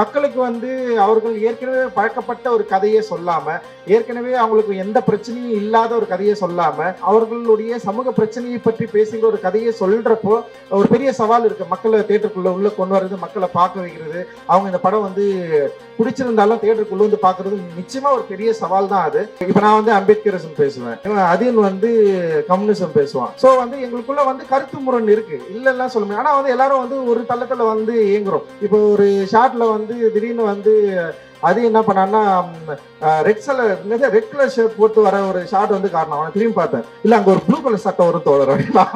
மக்களுக்கு வந்து அவர்கள் ஏற்கனவே பழக்கப்பட்ட ஒரு கதையை சொல்லாம ஏற்கனவே அவங்களுக்கு எந்த பிரச்சனையும் இல்லாத ஒரு கதையை சொல்லாம அவர்களுடைய சமூக பிரச்சனையை பற்றி பேசுகிற ஒரு கதையை சொல்றப்போ ஒரு பெரிய சவால் இருக்கு. மக்களை தேட்டருக்குள்ள உள்ள கொண்டு வர்றது மக்களை பார்க்க வைக்கிறது. அவங்க இந்த படம் வந்து பிடிச்சிருந்தாலும் தேட்டருக்குள்ள வந்து பாக்குறது நிச்சயமா ஒரு பெரிய சவால் தான் அது. இப்ப நான் வந்து அம்பேத்கரிசம் பேசுவேன். இவன் வந்து கம்யூனிசம் பேசுவான். சோ வந்து எங்களுக்குள்ள வந்து கருத்து முரண் இருக்கு. இல்லைன்னா சொல்ல முடியும் ஆனா வந்து எல்லாரும் வந்து ஒரு தள்ளத்துல வந்து இயங்குறோம். இப்போ ஒரு ஷார்ட்ல வந்து திடீர்னு வந்து அது என்ன பண்ணான்னா red colour red colour shirt போட்டு வர ஒரு ஷார்ட் வந்து காரணம் அவனை திரும்பி பார்த்தேன். இல்ல அங்க ஒரு ப்ளூ கலர் சட்டை வரும் தோழர் அப்படின்னா.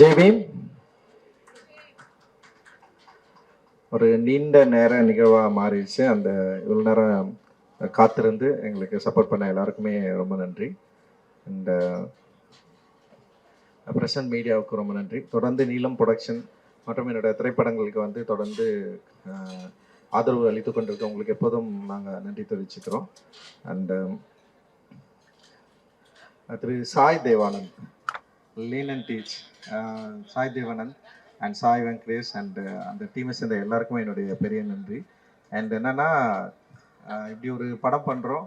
ஜெய்பீம் ஒரு நீண்ட நேர நிகழ்வா மாறிடுச்சு. அந்த இவ்வளவு நேரம் காத்திருந்து எங்களுக்கு சப்போர்ட் பண்ண எல்லாருக்குமே ரொம்ப நன்றி. அண்ட் பிரசன்ட் மீடியாவுக்கு ரொம்ப நன்றி. தொடர்ந்து நீலம் ப்ரொடக்ஷன் மற்றும் என்னோட திரைப்படங்களுக்கு வந்து தொடர்ந்து ஆதரவு அளித்து கொண்டிருக்க உங்களுக்கு எப்போதும் நாங்கள் நன்றி தெரிவிச்சுக்கிறோம். Um, and Thiru Sai Devanand lean and teach Sai Devanand and Sai Venkatesh and அந்த டீமை சேர்ந்த எல்லாருக்குமே என்னுடைய பெரிய நன்றி. அண்ட் என்னென்னா இப்படி ஒரு படம் பண்ணுறோம்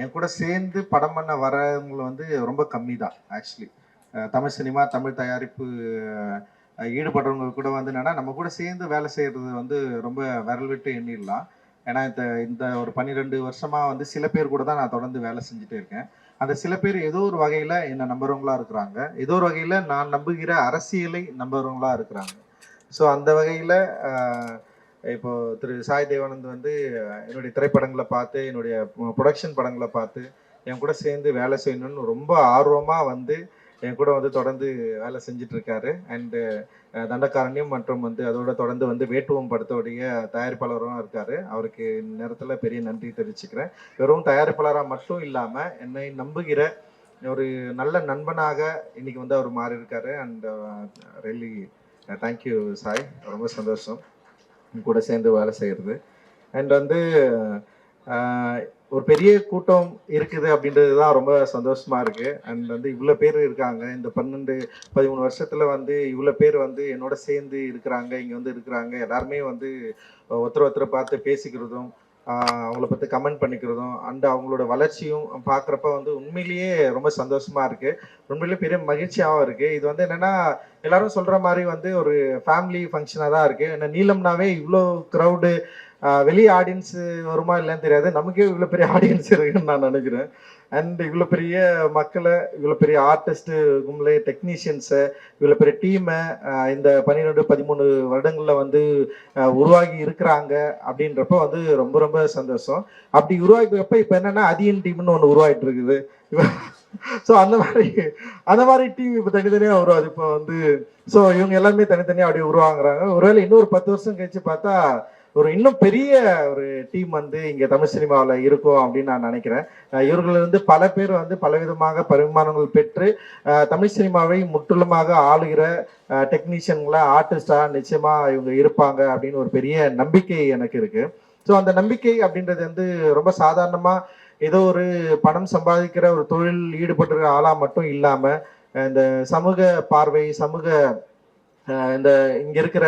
என் கூட சேர்ந்து படம் பண்ண வரவங்களை வந்து ரொம்ப கம்மி தான் ஆக்சுவலி தமிழ் சினிமா தமிழ் தயாரிப்பு ஈடுபடுறவங்க கூட வந்து என்னன்னா நம்ம கூட சேர்ந்து வேலை செய்யறது வந்து ரொம்ப விரல் விட்டு எண்ணிடலாம். ஏன்னா இந்த இந்த ஒரு பன்னிரெண்டு வருஷமா வந்து சில பேர் கூட தான் நான் தொடர்ந்து வேலை செஞ்சுட்டே இருக்கேன். அந்த சில பேர் ஏதோ ஒரு வகையில என்ன நம்புறவங்களா இருக்கிறாங்க. ஏதோ ஒரு வகையில நான் நம்புகிற அரசியலை நம்புறவங்களா இருக்கிறாங்க. ஸோ அந்த வகையில இப்போ திரு சாய் தேவானந்த் வந்து என்னுடைய திரைப்படங்களை பார்த்து என்னுடைய ப்ரொடக்ஷன் படங்களை பார்த்து என் கூட சேர்ந்து வேலை செய்யணும்னு ரொம்ப ஆர்வமா வந்து என் கூட வந்து தொடர்ந்து வேலை செஞ்சுட்டு இருக்காரு அண்டு தண்டக்காரணியம் மற்றும் வந்து அதோட தொடர்ந்து வந்து வேட்டுவம் படத்தோடைய தயாரிப்பாளரும் இருக்காரு. அவருக்கு நேரத்தில் பெரிய நன்றி தெரிவிச்சுக்கிறேன். வெறும் தயாரிப்பாளராக மட்டும் இல்லாமல் என்னை நம்புகிற ஒரு நல்ல நண்பனாக இன்னைக்கு வந்து அவர் மாறி இருக்காரு அண்ட் ரெல்லி தேங்க்யூ சாய். ரொம்ப சந்தோஷம். கூட சேர்ந்து வேலை செய்கிறது அண்ட் வந்து ஒரு பெரிய கூட்டம் இருக்குது அப்படின்றது தான் ரொம்ப சந்தோஷமா இருக்கு. அண்ட் வந்து இவ்வளோ பேர் இருக்காங்க. இந்த பன்னெண்டு பதிமூணு வருஷத்துல வந்து இவ்வளோ பேர் வந்து என்னோட சேர்ந்து இருக்கிறாங்க இங்க வந்து இருக்கிறாங்க. எல்லாருமே வந்து ஒருத்தர் ஒருத்தரை பார்த்து பேசிக்கிறதும் அவங்கள பத்தி கமெண்ட் பண்ணிக்கிறதும் அண்ட் அவங்களோட வளர்ச்சியும் பார்க்குறப்ப வந்து உண்மையிலேயே ரொம்ப சந்தோஷமா இருக்கு. உண்மையிலேயே பெரிய மகிழ்ச்சியாகவும் இருக்கு. இது வந்து என்னன்னா எல்லாரும் சொல்ற மாதிரி வந்து ஒரு ஃபேமிலி ஃபங்க்ஷனாக தான் இருக்கு. ஏன்னா நீலம்னாவே இவ்வளோ க்ரௌடு வெளி ஆடியன்ஸ் வருமா இல்லைன்னு தெரியாது. நமக்கே இவ்வளோ பெரிய ஆடியன்ஸ் இருக்குன்னு நான் நினைக்கிறேன். அண்ட் இவ்வளோ பெரிய மக்களை இவ்வளோ பெரிய ஆர்டிஸ்ட்டு கும்பலே டெக்னீஷியன்ஸை இவ்வளோ பெரிய டீமை இந்த பன்னிரெண்டு பதிமூணு வருடங்களில் வந்து உருவாகி இருக்கிறாங்க அப்படின்றப்ப வந்து ரொம்ப ரொம்ப சந்தோஷம். அப்படி உருவாக்கிறப்ப இப்போ என்னென்னா அதியன் டீம்னு ஒன்று உருவாயிட்டு இருக்குது. ஸோ அந்த மாதிரி அந்த மாதிரி டீம் இப்போ தனித்தனியாக உருவாது இப்போ வந்து ஸோ இவங்க எல்லாருமே தனித்தனியாக அப்படியே உருவாங்குறாங்க ஒருவேளை இன்னொரு பத்து வருஷம் கழிச்சு பார்த்தா ஒரு இன்னும் பெரிய ஒரு டீம் வந்து இங்கே தமிழ் சினிமாவில் இருக்கும் அப்படின்னு நான் நினைக்கிறேன். இவர்கள் வந்து பல பேர் வந்து பலவிதமாக பரிமாணங்கள் பெற்று தமிழ் சினிமாவை முற்றிலுமாக ஆளுகிற டெக்னீஷியன்களை ஆர்டிஸ்டா நிச்சயமா இவங்க இருப்பாங்க அப்படின்னு ஒரு பெரிய நம்பிக்கை எனக்கு இருக்கு. ஸோ அந்த நம்பிக்கை அப்படின்றது வந்து ரொம்ப சாதாரணமா ஏதோ ஒரு பணம் சம்பாதிக்கிற ஒரு தொழில் ஈடுபட்டுற ஆளா மட்டும் இல்லாம இந்த சமூக பார்வை சமூக இந்த இங்க இருக்கிற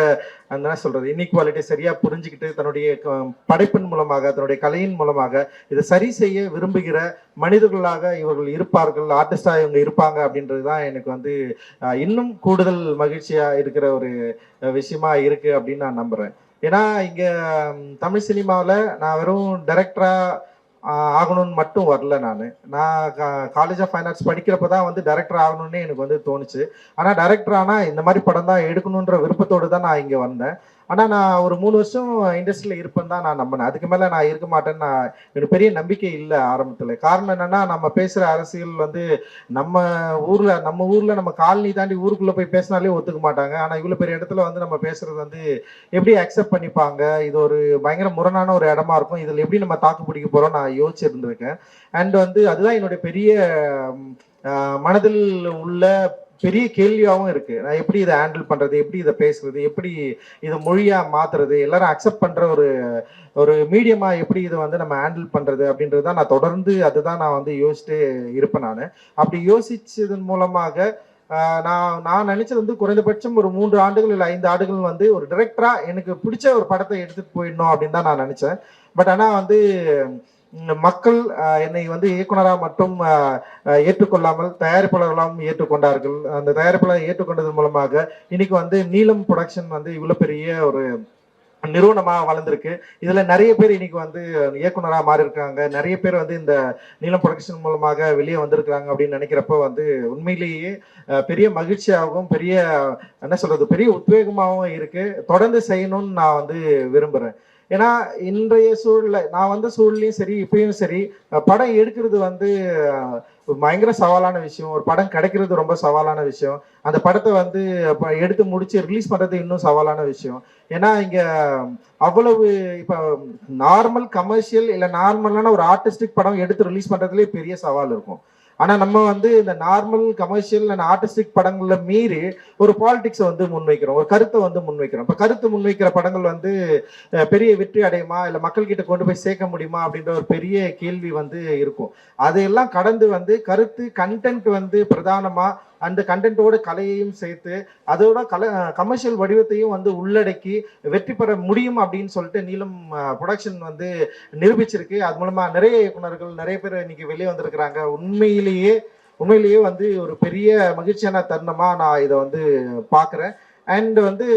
அந்த என்ன சொல்றது இன்இக்வாலிட்டி சரியா புரிஞ்சுக்கிட்டு தன்னுடைய க- படைப்பின் மூலமாக தன்னுடைய கலையின் மூலமாக இதை சரி செய்ய விரும்புகிற மனிதர்களாக இவர்கள் இருப்பார்கள் ஆர்டிஸ்டா இவங்க இருப்பாங்க அப்படின்றது தான் எனக்கு வந்து இன்னும் கூடுதல் மகிழ்ச்சியா இருக்கிற ஒரு விஷயமா இருக்கு அப்படின்னு நான் நம்புறேன். ஏன்னா இங்க தமிழ் சினிமாவில் நான் வெறும் டைரக்டரா ஆகணும்னு மட்டும் வரல நான். நான் காலேஜ் ஆஃப் ஃபைன் ஆர்ட்ஸ் படிக்கிறப்ப தான் வந்து டேரக்டர் ஆகணும்னு எனக்கு வந்து தோணுச்சு. ஆனால் டேரக்டர் ஆனால் இந்த மாதிரி படம் தான் எடுக்கணுன்ற விருப்பத்தோடு தான் நான் இங்கே வந்தேன். ஆனால் நான் ஒரு மூணு வருஷம் இண்டஸ்ட்ரியில் இருப்பேன் தான் நான் நம்பினேன். அதுக்கு மேலே நான் இருக்க மாட்டேன்னு நான் எனக்கு பெரிய நம்பிக்கை இல்லை ஆரம்பத்தில். காரணம் என்னென்னா நம்ம பேசுகிற அரசியல் வந்து நம்ம ஊரில் நம்ம ஊரில் நம்ம காலனி தாண்டி ஊருக்குள்ளே போய் பேசினாலே ஒத்துக்க மாட்டாங்க. ஆனால் இவ்வளோ பெரிய இடத்துல வந்து நம்ம பேசுகிறது வந்து எப்படி அக்செப்ட் பண்ணிப்பாங்க? இது ஒரு பயங்கர முரணான ஒரு இடமா இருக்கும். இதில் எப்படி நம்ம தாக்கு பிடிக்க போகிறோம் நான் யோசிச்சிருந்திருக்கேன். அண்ட் வந்து அதுதான் என்னுடைய பெரிய மனதில் உள்ள பெரிய கேள்வியாகவும் இருக்கு. நான் எப்படி இதை ஹேண்டில் பண்றது எப்படி இதை பேசுறது எப்படி இதை மொழியா மாத்துறது எல்லாரும் அக்செப்ட் பண்ற ஒரு ஒரு மீடியமா எப்படி இதை வந்து நம்ம ஹேண்டில் பண்றது அப்படின்றது தான் நான் தொடர்ந்து அதுதான் நான் வந்து யோசிச்சுட்டு இருப்பேன் நான். அப்படி யோசிச்சதன் மூலமாக நான் நான் நினைச்சது வந்து குறைந்தபட்சம் ஒரு மூன்று ஆண்டுகள் இல்லை ஐந்து ஆண்டுகள் வந்து ஒரு டிரெக்டரா எனக்கு பிடிச்ச ஒரு படத்தை எடுத்துட்டு போயிடணும் அப்படின்னு தான் நான் நினைச்சேன். பட் ஆனா வந்து மக்கள் என்னை வந்து இயக்குனராக மட்டும் ஏற்றுக்கொள்ளாமல் தயாரிப்பாளர்களாகவும் ஏற்றுக்கொண்டார்கள். அந்த தயாரிப்பாளர் ஏற்றுக்கொண்டதன் மூலமாக இன்னைக்கு வந்து நீலம் ப்ரொடக்ஷன் வந்து இவ்வளோ பெரிய ஒரு நிறுவனமாக வளர்ந்துருக்கு. இதில் நிறைய பேர் இன்னைக்கு வந்து இயக்குனராக மாறி இருக்காங்க நிறைய பேர் வந்து இந்த நீளம் ப்ரொடக்ஷன் மூலமாக வெளியே வந்திருக்காங்க அப்படின்னு நினைக்கிறப்ப வந்து உண்மையிலேயே பெரிய மகிழ்ச்சியாகவும் பெரிய என்ன சொல்கிறது பெரிய உத்வேகமாகவும் இருக்குது தொடர்ந்து செய்யணும்னு நான் வந்து விரும்புறேன். ஏன்னா இன்றைய சூழல நான் வந்த சூழ்நிலையும் சரி இப்பயும் சரி படம் எடுக்கிறது வந்து பயங்கர சவாலான விஷயம். ஒரு படம் கிடைக்கிறது ரொம்ப சவாலான விஷயம். அந்த படத்தை வந்து எடுத்து முடிச்சு ரிலீஸ் பண்றது இன்னும் சவாலான விஷயம். ஏன்னா இங்க அவ்வளவு இப்ப நார்மல் கமர்ஷியல் இல்ல நார்மலான ஒரு ஆர்டிஸ்டிக் படம் எடுத்து ரிலீஸ் பண்றதுலயே பெரிய சவால் இருக்கும். ஆனா நம்ம வந்து இந்த நார்மல் கமர்ஷியல் அண்ட் ஆர்டிஸ்டிக் படங்கள்ல மீறி ஒரு பாலிடிக்ஸை வந்து முன்வைக்கிறோம் ஒரு கருத்தை வந்து முன்வைக்கிறோம். இப்போ கருத்து முன்வைக்கிற படங்கள் வந்து பெரிய வெற்றி அடையுமா இல்லை மக்கள்கிட்ட கொண்டு போய் சேர்க்க முடியுமா அப்படின்ற ஒரு பெரிய கேள்வி வந்து இருக்கும். அதையெல்லாம் கடந்து வந்து கருத்து கண்டென்ட் வந்து பிரதானமாக அந்த கண்டென்ட்டோட கலையையும் சேர்த்து அதோட கல கமர்ஷியல் வடிவத்தையும் வந்து உள்ளடக்கி வெற்றி பெற முடியும் அப்படின்னு சொல்லிட்டு நீளம் ப்ரொடக்ஷன் வந்து நிரூபிச்சிருக்கு. அது மூலமாக நிறைய இயக்குனர்கள் நிறைய பேர் இன்னைக்கு வெளியே வந்திருக்கிறாங்க. உண்மையிலேயே உண்மையிலேயே வந்து ஒரு பெரிய மகிழ்ச்சியான தருணமாக நான் இதை வந்து பார்க்குறேன். அண்ட் வந்து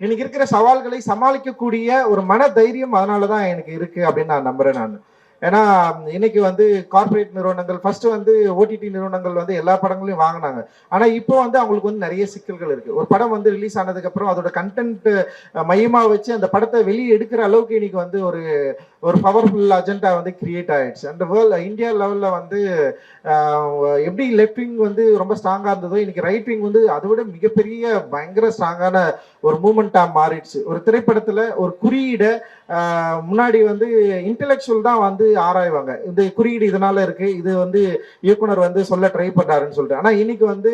இன்னைக்கு இருக்கிற சவால்களை சமாளிக்கக்கூடிய ஒரு மன தைரியம் அதனால தான் எனக்கு இருக்குது அப்படின்னு நான் நம்புகிறேன் நான். ஏன்னா இன்னைக்கு வந்து கார்ப்பரேட் நிறுவனங்கள் ஃபர்ஸ்ட் வந்து ஓடிடி நிறுவனங்கள் வந்து எல்லா படங்களையும் வாங்கினாங்க. ஆனா இப்போ வந்து அவங்களுக்கு வந்து நிறைய சிக்கல்கள் இருக்கு. ஒரு படம் வந்து ரிலீஸ் ஆனதுக்கு அப்புறம் அதோட கண்டென்ட் மையமா வச்சு அந்த படத்தை வெளியே எடுக்கிற அளவுக்கு இன்னைக்கு வந்து ஒரு ஒரு பவர்ஃபுல் அஜெண்டா வந்து கிரியேட் ஆயிடுச்சு. அந்த வேர்ல்ட் இந்தியா லெவலில் வந்து எப்படி லெஃப்ட் விங் வந்து ரொம்ப ஸ்ட்ராங்காக இருந்ததோ இன்னைக்கு ரைட் விங் வந்து அதை விட மிகப்பெரிய பயங்கர ஸ்ட்ராங்கான ஒரு மூமெண்ட்டாக மாறிடுச்சு. ஒரு திரைப்படத்தில் ஒரு குறியீடை முன்னாடி வந்து இன்டெலெக்சுவல் தான் வந்து ஆராய்வாங்க. இந்த குறியீடு இதனால இருக்கு. இது வந்து இயக்குனர் வந்து சொல்ல ட்ரை பண்றாருன்னு சொல்லிட்டு. ஆனா இன்னைக்கு வந்து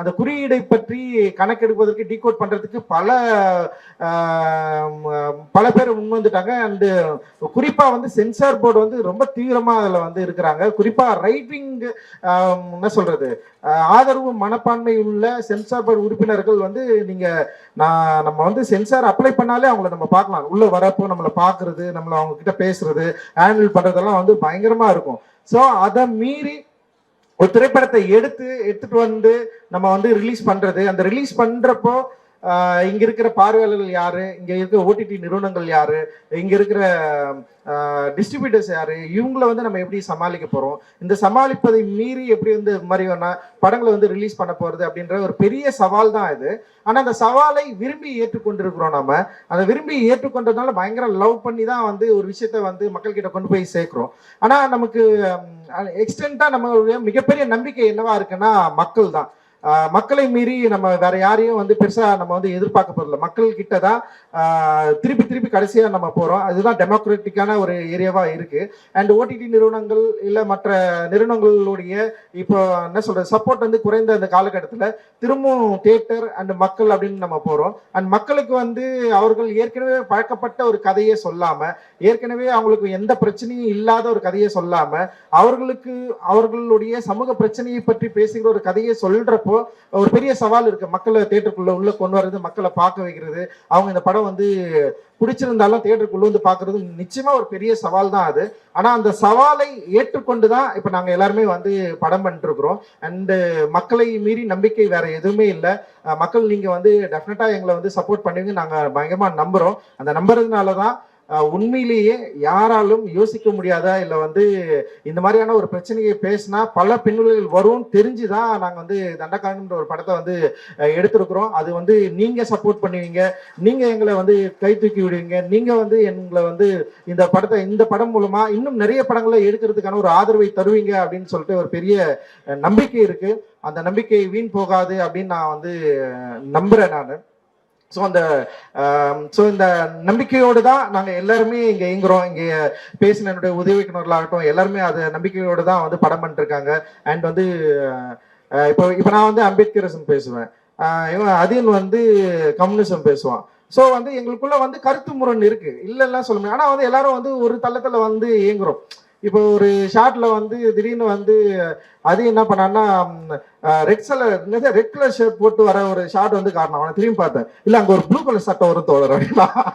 அந்த குறியீடை பற்றி கணக்கெடுப்பதற்கு டீகோட் பண்றதுக்கு பல பல பேர் முன் வந்துட்டாங்க. அண்ட் குறிப்பா வந்து சென்சார் போர்டு வந்து ரொம்ப தீவிரமா அதுல வந்து இருக்கிறாங்க. குறிப்பா ரைட் விங் என்ன சொல்றது? ஆதரவு மனப்பான்மை உள்ள சென்சார் போர்டு உறுப்பினர்கள் வந்து நீங்க நான் நம்ம வந்து சென்சார் அப்ளை பண்ணாலே அவங்கள நம்ம பார்க்கலாம். உள்ள வரப்போ நம்மளை பார்க்கறது நம்மள அவங்க கிட்ட பேசுறது ஹேண்டில் அதெல்லாம் வந்து பயங்கரமா இருக்கும். ஸோ அதை மீறி ஒரு திரைப்படத்தை எடுத்து எடுத்துட்டு வந்து நம்ம வந்து ரிலீஸ் பண்றது. அந்த ரிலீஸ் பண்றப்போ இங்க இருக்கிற பார்வையாளர்கள் யாரு? இங்க இருக்கிற ஓடிடி நிறுவனங்கள் யாரு? இங்க இருக்கிற டிஸ்ட்ரிபியூட்டர்ஸ் யாரு? இவங்கள வந்து நம்ம எப்படி சமாளிக்க போறோம்? இந்த சமாளிப்பதை மீறி எப்படி வந்து மாதிரி படங்களை வந்து ரிலீஸ் பண்ண போறது அப்படின்ற ஒரு பெரிய சவால் தான் இது. ஆனா அந்த சவாலை விரும்பி ஏற்றுக்கொண்டிருக்கிறோம் நம்ம அதை விரும்பி ஏற்றுக்கொண்டதுனால பயங்கர லவ் பண்ணி தான் வந்து ஒரு விஷயத்த வந்து மக்கள் கிட்ட கொண்டு போய் சேர்க்கிறோம். ஆனா நமக்கு எக்ஸ்டென்டா நம்மளுடைய மிகப்பெரிய நம்பிக்கை என்னவா இருக்குன்னா மக்கள் தான். மக்களை மீறி நம்ம வேற யாரையும் வந்து பெருசா நம்ம வந்து எதிர்பார்க்க போறதில்ல. மக்கள் கிட்ட தான் திருப்பி திருப்பி கடைசியா நம்ம போறோம். அதுதான் டெமோக்ராட்டிக்கான ஒரு ஏரியாவா இருக்கு. அண்ட் ஓடிடி நிறுவனங்கள் இல்ல மற்ற நிறுவனங்களுடைய இப்போ என்ன சொல்கிறது சப்போர்ட் வந்து குறைந்த அந்த காலகட்டத்தில் திரும்பவும் தியேட்டர் அண்ட் மக்கள் அப்படின்னு நம்ம போறோம். அண்ட் மக்களுக்கு வந்து அவர்கள் ஏற்கனவே பழக்கப்பட்ட ஒரு கதையை சொல்லாம ஏற்கனவே அவங்களுக்கு எந்த பிரச்சனையும் இல்லாத ஒரு கதையை சொல்லாம அவர்களுக்கு அவர்களுடைய சமூக பிரச்சனையை பற்றி பேசுகிற ஒரு கதையை சொல்றப்போ ஒரு பெரிய சவால் இருக்கு. மக்களை தேட்டருக்குள்ள உள்ள கொண்டு வர்றது மக்களை பார்க்க வைக்கிறது. அவங்க இந்த படம் வந்து பிடிச்சிருந்தாலும் தேட்டருக்குள்ள வந்து பார்க்கறது நிச்சயமா ஒரு பெரிய சவால் தான் அது. ஆனா அந்த சவாலை ஏற்றுக்கொண்டு தான் இப்ப நாங்க எல்லாருமே வந்து படம் பண்ணிட்டு இருக்கிறோம் அண்ட் மக்களை மீறி நம்பிக்கை வேற எதுவுமே இல்லை. மக்கள் நீங்க வந்து டெஃபினட்டா எங்களை வந்து சப்போர்ட் பண்ணுவீங்க நாங்க பயங்கரமா நம்புறோம். அந்த நம்புறதுனால தான் உண்மையிலேயே யாராலும் யோசிக்க முடியாதா? இல்ல வந்து இந்த மாதிரியான ஒரு பிரச்சனையை பேசினா பல பின்னல்கள் வரும் தெரிஞ்சுதான் நாங்க வந்து தண்டகாரன்ற ஒரு படத்தை வந்து எடுத்திருக்கிறோம். அது வந்து நீங்க சப்போர்ட் பண்ணுவீங்க. நீங்க எங்களை வந்து கை தூக்கி விடுவீங்க. நீங்க வந்து எங்களை வந்து இந்த படத்தை இந்த படம் மூலமா இன்னும் நிறைய படங்களை எடுக்கிறதுக்கான ஒரு ஆதரவை தருவீங்க அப்படின்னு சொல்லிட்டு ஒரு பெரிய நம்பிக்கை இருக்கு. அந்த நம்பிக்கை வீண் போகாது அப்படின்னு நான் வந்து நம்புகிறேன் நம்புறேன் நான். ஸோ அந்த um, ஸோ இந்த நம்பிக்கையோடு தான் நாங்கள் எல்லாருமே இங்கே இயங்குறோம். இங்கே பேசின என்னுடைய உதவிக்கிணர்களாகட்டும் எல்லாருமே அது நம்பிக்கையோடு தான் வந்து படம் பண்ணிருக்காங்க. அண்ட் வந்து இப்போ இப்போ நான் வந்து அம்பேத்கரிசம் பேசுவேன். இவன் அதீன் வந்து கம்யூனிசம் பேசுவான். ஸோ வந்து எங்களுக்குள்ள வந்து கருத்து முரண் இருக்கு. இல்லைன்னா சொல்ல முடியும் ஆனால் வந்து எல்லாரும் வந்து ஒரு தளத்தில் வந்து இயங்குறோம். இப்போ ஒரு ஷார்ட்ல வந்து திடீர்னு வந்து அது என்ன பண்ணான்னா red colour red colour shirt போட்டு வர ஒரு ஷார்ட் வந்து காரணம் அவனை திரும்பி பார்த்தேன். இல்ல அங்க ஒரு ப்ளூ கலர் சட்டை வரும் தோழர் அப்படின்னா.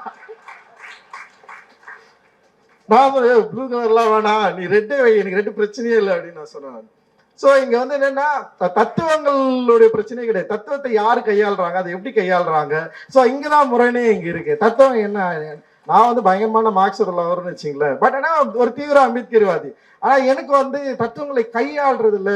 நான் ப்ளூ கலர்லாம் வேணாம். நீ ரெட்டே வை. எனக்கு ரெட்டு பிரச்சனையே இல்லை. அப்படின்னு நான் சொன்னேன் ஸோ இங்க வந்து என்னன்னா த- தத்துவங்களுடைய பிரச்சனையே கிடையாது. தத்துவத்தை யார் கையாளுறாங்க? அதை எப்படி கையாளுறாங்க? ஸோ இங்கதான் முறைனே இங்க இருக்கு. தத்துவம் என்ன? நான் வந்து பயங்கரமான மார்க்ஸ் உள்ளவர்னு வச்சுங்களேன். பட் ஆனால் ஒரு தீவிர அம்பேத்கர்வாதி. ஆனால் எனக்கு வந்து தத்துவங்களை கையாளுறதுல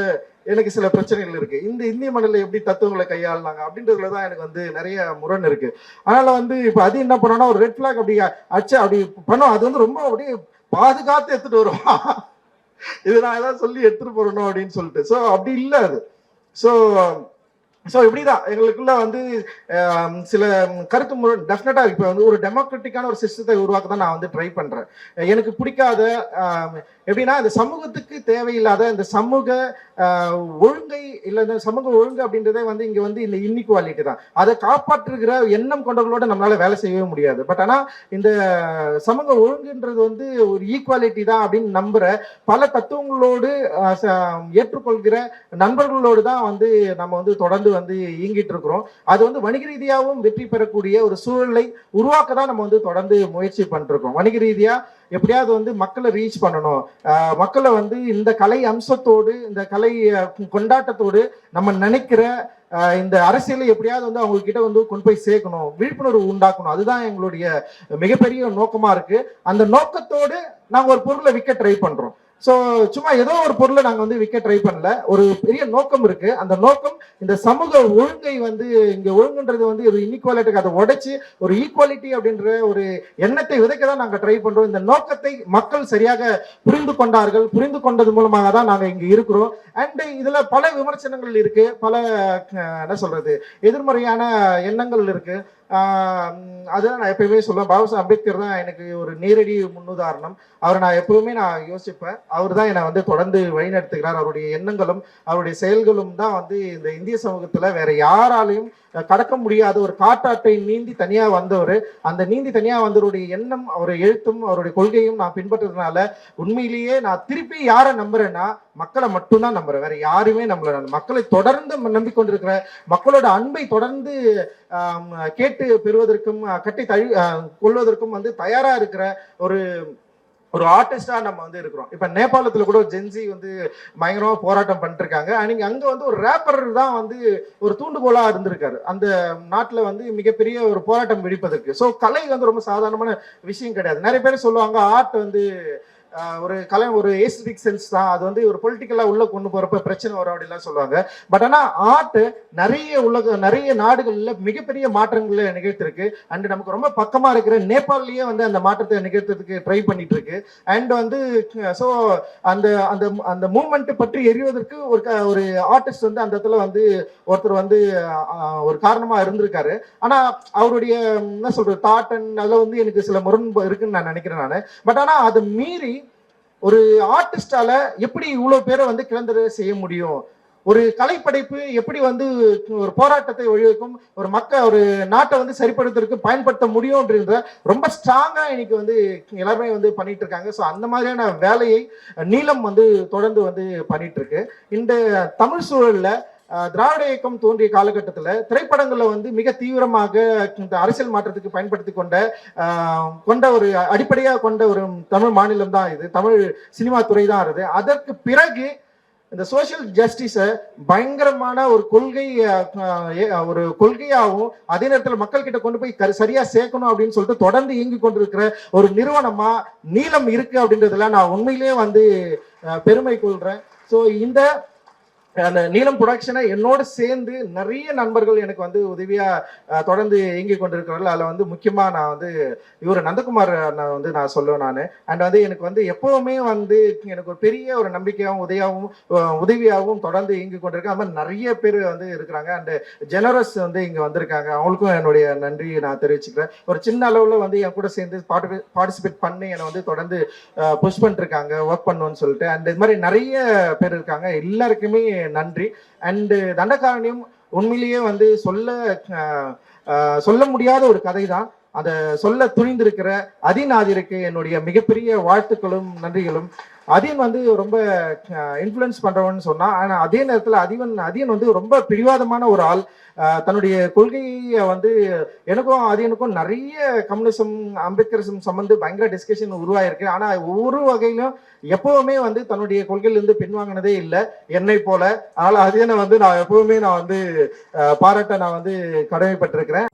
எனக்கு சில பிரச்சனைகள் இருக்கு. இந்த இந்திய மண்ணில் எப்படி தத்துவங்களை கையாளுனாங்க அப்படின்றதுல தான் எனக்கு வந்து நிறைய முரண் இருக்கு. அதனால வந்து இப்போ அது என்ன பண்ணோம்னா ஒரு ரெட் ஃபிளாக் அப்படி அச்சு அப்படி பண்ணோம். அது வந்து ரொம்ப அப்படியே பாதுகாத்து எடுத்துட்டு வருவோம். இது நான் ஏதாவது சொல்லி எடுத்துட்டு போறணும் அப்படின்னு சொல்லிட்டு. ஸோ அப்படி இல்லை அது. ஸோ ஸோ இப்படிதான். எங்களுக்குள்ள வந்து சில கருத்து முறை டெஃபினட்டா இப்போ வந்து ஒரு டெமோக்ராட்டிக்கான ஒரு சிஸ்டத்தை உருவாக்க தான் நான் வந்து ட்ரை பண்றேன். எனக்கு பிடிக்காத எப்படின்னா இந்த சமூகத்துக்கு தேவையில்லாத இந்த சமூக ஒழுங்கை இல்லை இந்த சமூக ஒழுங்கு அப்படின்றதே வந்து இங்கே வந்து இந்த இன்இக்வாலிட்டி தான். அதை காப்பாற்றுகிற எண்ணம் கொண்டவர்களோட நம்மளால வேலை செய்யவே முடியாது. பட் ஆனால் இந்த சமூக ஒழுங்குன்றது வந்து ஒரு ஈக்குவாலிட்டி தான் அப்படின்னு நம்புற பல தத்துவங்களோடு ச- ஏற்றுக்கொள்கிற நண்பர்களோடு தான் வந்து நம்ம வந்து தொடர்ந்து வந்து இயங்கிட்டு இருக்கிறோம் அது வந்து வணிக ரீதியாகவும் வெற்றி பெறக்கூடிய ஒரு சூழலை உருவாக்க தான் நம்ம வந்து தொடர்ந்து முயற்சி பண்ணிருக்கோம் வணிக ரீதியா எப்படியாவது வந்து மக்களை ரீச் பண்ணணும். மக்களை வந்து இந்த கலை அம்சத்தோடு இந்த கலை கொண்டாட்டத்தோடு நம்ம நினைக்கிற இந்த அரசியலை எப்படியாவது வந்து அவங்க கிட்ட வந்து கொண்டு போய் சேர்க்கணும் விழிப்புணர்வு உண்டாக்கணும். அதுதான் எங்களுடைய மிகப்பெரிய நோக்கமா இருக்கு. அந்த நோக்கத்தோடு நாங்கள் ஒரு பொருளை விற்க ட்ரை பண்றோம். ஸோ சும்மா ஏதோ ஒரு பொருளை நாங்கள் வந்து விற்க ட்ரை பண்ணல. ஒரு பெரிய நோக்கம் இருக்கு. அந்த நோக்கம் இந்த சமூக ஒழுங்கை வந்து இங்கே ஒழுங்குன்றது வந்து ஒரு இன்இக்வாலிட்டிக்கு அதை உடைச்சி ஒரு ஈக்குவாலிட்டி அப்படின்ற ஒரு எண்ணத்தை விதைக்க தான் நாங்கள் ட்ரை பண்ணுறோம் இந்த நோக்கத்தை மக்கள் சரியாக புரிந்து கொண்டார்கள். புரிந்து கொண்டது மூலமாக தான் நாங்கள் இங்கே இருக்கிறோம். அண்ட் இதில் பல விமர்சனங்கள் இருக்கு. பல என்ன சொல்றது எதிர்மறையான எண்ணங்கள் இருக்கு. ஆஹ் அதுதான் நான் எப்பயுமே சொல்லுவேன். பாபா அம்பேத்கர் தான் எனக்கு ஒரு நேரடி முன்னுதாரணம். அவரை நான் எப்பவுமே நான் யோசிப்பேன். அவர் தான் என்னை வந்து தொடர்ந்து வழிநடத்துகிறார். அவருடைய எண்ணங்களும் அவருடைய செயல்களும் தான் வந்து இந்த இந்திய சமூகத்துல வேற யாராலையும் கடக்க முடியாத ஒரு காட்டாட்டை நீந்தி தனியா வந்தவர். அந்த நீந்தி தனியா வந்தவருடைய எண்ணம் அவருடைய எழுத்தும் அவருடைய கொள்கையும் நான் பின்பற்றதுனால உண்மையிலேயே நான் திருப்பி யாரை நம்புறேன்னா மக்களை மட்டும்தான் நம்புறேன். வேற யாருமே நம்மள மக்களை தொடர்ந்து நம்பிக்கொண்டிருக்கிற மக்களோட அன்பை தொடர்ந்து கேட்டு பெறுவதற்கும் கட்டி தழு கொள்வதற்கும் வந்து தயாரா இருக்கிற ஒரு ஒரு ஆர்டிஸ்டா நம்ம வந்து இருக்கிறோம். இப்ப நேபாளத்துல கூட ஜென்சி வந்து பயங்கரமா போராட்டம் பண்ணிருக்காங்க இருக்காங்க அன்னைக்கு அங்க வந்து ஒரு ரேப்பர் தான் வந்து ஒரு தூண்டுகோலா இருந்திருக்காரு. அந்த நாட்டுல வந்து மிகப்பெரிய ஒரு போராட்டம் வெடிப்பதற்கு. ஸோ கலை வந்து ரொம்ப சாதாரணமான விஷயம் கிடையாது. நிறைய பேர் சொல்லுவாங்க ஆர்ட் வந்து ஒரு கலை ஒரு ஏசிபிக் சென்ஸ் தான். அது வந்து ஒரு பொலிட்டிக்கலாக உள்ளே கொண்டு போகிறப்ப பிரச்சனை வரும் அப்படிலாம் சொல்லுவாங்க. பட் ஆனால் ஆர்ட் நிறைய உலக நிறைய நாடுகளில் மிகப்பெரிய மாற்றங்களை நிகழ்த்திருக்கு. அண்ட் நமக்கு ரொம்ப பக்கமாக இருக்கிற நேபாளிலேயே வந்து அந்த மாற்றத்தை நிகழ்த்துறதுக்கு ட்ரை பண்ணிட்டு இருக்கு அண்ட் வந்து ஸோ அந்த அந்த அந்த மூமெண்ட் பற்றி எரிவதற்கு ஒரு க- ஒரு ஆர்டிஸ்ட் வந்து அந்த இடத்துல வந்து ஒருத்தர் வந்து ஒரு காரணமாக இருந்திருக்காரு. ஆனால் அவருடைய என்ன சொல்கிறது தாட் அண்ட் அதில் வந்து எனக்கு சில முரண்பு இருக்குன்னு நான் நினைக்கிறேன் நான். பட் ஆனால் அதை மீறி ஒரு ஆர்டிஸ்டால எப்படி இவ்வளவு பேரை வந்து கிளந்தர செய்ய முடியும்? ஒரு கலைப்படைப்பு எப்படி வந்து ஒரு போராட்டத்தை ஒழிவைக்கும் ஒரு மக்கள் ஒரு நாட்டை வந்து சரிப்படுத்துறதுக்கு பயன்படுத்த முடியும் ரொம்ப ஸ்ட்ராங்காக இன்னைக்கு வந்து எல்லாருமே வந்து பண்ணிட்டு இருக்காங்க ஸோ அந்த மாதிரியான வேலையை நீளம் வந்து தொடர்ந்து வந்து பண்ணிட்டு இருக்கு இந்த தமிழ் சூழலில் திராவிட இயக்கம் தோன்றிய காலகட்டத்தில் திரைப்படங்களில் வந்து மிக தீவிரமாக இந்த அரசியல் மாற்றத்துக்கு பயன்படுத்தி கொண்ட கொண்ட ஒரு அடிப்படையாக கொண்ட ஒரு தமிழ் மாநிலம் தான் இது. தமிழ் சினிமா துறை தான் இருக்குது அதற்கு பிறகு இந்த சோஷியல் ஜஸ்டிஸை பயங்கரமான ஒரு கொள்கை ஒரு கொள்கையாகவும் அதே நேரத்தில் மக்கள் கிட்ட கொண்டு போய் கரு- சரியா சேர்க்கணும் அப்படின்னு சொல்லிட்டு தொடர்ந்து இயங்கி கொண்டிருக்கிற ஒரு நிறுவனமா நீளம் இருக்கு அப்படின்றதுல நான் உண்மையிலேயே வந்து பெருமை கொள்றேன். ஸோ இந்த அந்த நீலம் ப்ரொடக்ஷனை என்னோட சேர்ந்து நிறைய நண்பர்கள் எனக்கு வந்து உதவியா தொடர்ந்து இயங்கி கொண்டிருக்கிறார்கள். அதில் வந்து முக்கியமாக நான் வந்து இவர் நந்தகுமார் நான் வந்து நான் சொல்லுவேன் நான். அண்ட் வந்து எனக்கு வந்து எப்பவுமே வந்து எனக்கு ஒரு பெரிய ஒரு நம்பிக்கையாகவும் உதவியாகவும் உதவியாகவும் தொடர்ந்து இயங்கி கொண்டிருக்கேன். அது மாதிரி நிறைய பேர் வந்து இருக்கிறாங்க. அண்டு ஜெனரஸ் வந்து இங்கே வந்திருக்காங்க. அவங்களுக்கும் என்னுடைய நன்றி நான் தெரிவிச்சுக்கிறேன். ஒரு சின்ன அளவில் வந்து என் கூட சேர்ந்து பார்ட்டிசிபேட் பண்ணி என்னை வந்து தொடர்ந்து புஷ் பண்ணிருக்காங்க ஒர்க் பண்ணுன்னு சொல்லிட்டு. அண்ட் இது மாதிரி நிறைய பேர் இருக்காங்க. எல்லாருக்குமே நன்றி. அண்ட் தண்டகாரணியம் உண்மையிலேயே வந்து சொல்ல சொல்ல முடியாத ஒரு கதை தான் அதை சொல்ல துணிந்திருக்கிற அதிநாதிருக்கு என்னுடைய மிகப்பெரிய வாழ்த்துக்களும் நன்றிகளும். அதீன் வந்து ரொம்ப இன்ஃப்ளூயன்ஸ் பண்றவன்னு சொன்னா ஆனா அதே நேரத்துல அதிவன் அதீன் வந்து ரொம்ப பிடிவாதமான ஒரு ஆள். தன்னுடைய கொள்கையை வந்து எனக்கும் அதீனுக்கும் நிறைய கம்யூனிசம் அம்பேத்கரிசம் சம்பந்து பயங்கர டிஸ்கஷன் உருவாயிருக்கு. ஆனா ஒவ்வொரு வகையிலும் எப்பவுமே வந்து தன்னுடைய கொள்கையிலிருந்து பின்வாங்கினதே இல்லை என்னை போல. அதனால அதீனை வந்து நான் எப்பவுமே நான் வந்து பாராட்ட நான் வந்து கடமைப்பட்டிருக்கிறேன்.